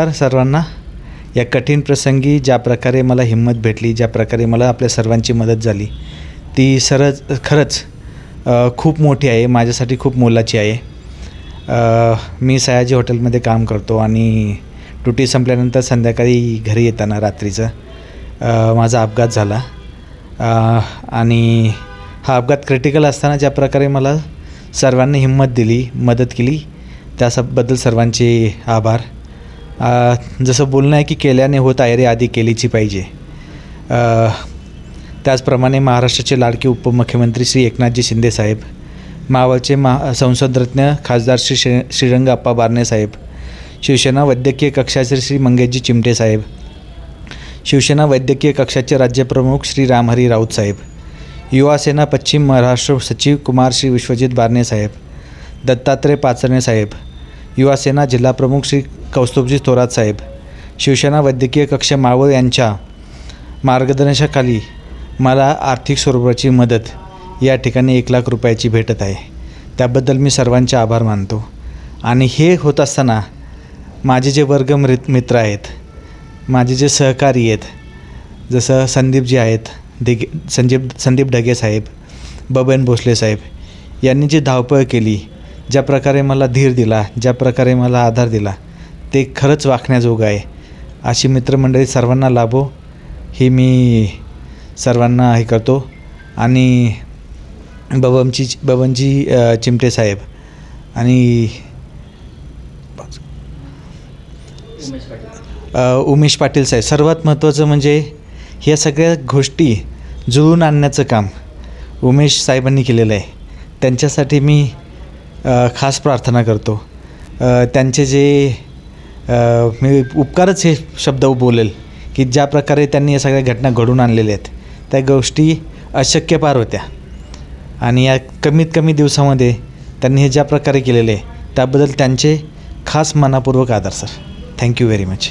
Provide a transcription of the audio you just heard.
नमस्कार सर्वांना. या कठीण प्रसंगी ज्या प्रकारे मला हिंमत भेटली ज्या प्रकारे मला आपल्या सर्वांची मदत झाली ती सरच खरंच खूप मोठी आहे माझ्यासाठी खूप मोलाची आहे. मी सयाजी हॉटेलमध्ये काम करतो आणि ड्युटी संपल्यानंतर संध्याकाळी घरी येताना रात्रीचं माझा अपघात झाला. आणि हा अपघात क्रिटिकल असताना ज्या प्रकारे मला सर्वांनी हिंमत दिली मदत केली त्याबद्दल सर्वांचे आभार. जसं बोलणं आहे की केल्याने होत आहे रे आधी केलीची पाहिजे. त्याचप्रमाणे महाराष्ट्राचे लाडके उपमुख्यमंत्री श्री एकनाथजी शिंदे साहेब मावळचे महा संसदरत्न खासदार श्री श्री श्रीरंग अप्पा बारणे साहेब शिवसेना वैद्यकीय कक्षाचे श्री मंगेशजी चिमटे साहेब शिवसेना वैद्यकीय कक्षाचे राज्यप्रमुख श्री रामहरी राऊत साहेब युवा सेना पश्चिम महाराष्ट्र सचिव कुमार श्री विश्वजित बारणे साहेब दत्तात्रय पाचरणे साहेब युवासेना जिल्हाप्रमुख श्री कौस्तुभजी थोरात साहेब शिवसेना वैद्यकीय कक्ष मावळ यांच्या मार्गदर्शनाखाली मला आर्थिक स्वरूपाची मदत या ठिकाणी एक लाख रुपयाची भेटत आहे. त्याबद्दल मी सर्वांचे आभार मानतो. आणि हे होत असताना माझे जे वर्ग मित्र आहेत माझे जे सहकारी आहेत जसं संदीपजी आहेत दिगे संजीप संदीप ढगे साहेब बबन भोसले साहेब यांनी जी धावपळ केली ज्या प्रकारे मला धीर दिला ज्या प्रकारे मला आधार दिला ते खरंच वाखण्याजोगं आहे. अशी मित्रमंडळी सर्वांना लाभो ही मी सर्वांना हे करतो. आणि बबमची बबनजी चिमटे साहेब आणि उमेश पाटील साहेब. सर्वात महत्त्वाचं म्हणजे ह्या सगळ्या गोष्टी जुळून आणण्याचं काम उमेश साहेबांनी केलेलं आहे. त्यांच्यासाठी मी खास प्रार्थना करतो. त्यांचे जे मी उपकारच हे शब्द बोलेल की ज्या प्रकारे त्यांनी या सगळ्या घटना घडून आणलेल्या आहेत त्या गोष्टी अशक्य पार होत्या. आणि या कमीत कमी दिवसामध्ये त्यांनी हे ज्या प्रकारे केलेले आहे त्याबद्दल त्यांचे खास मनापूर्वक आदर सर. Thank you very much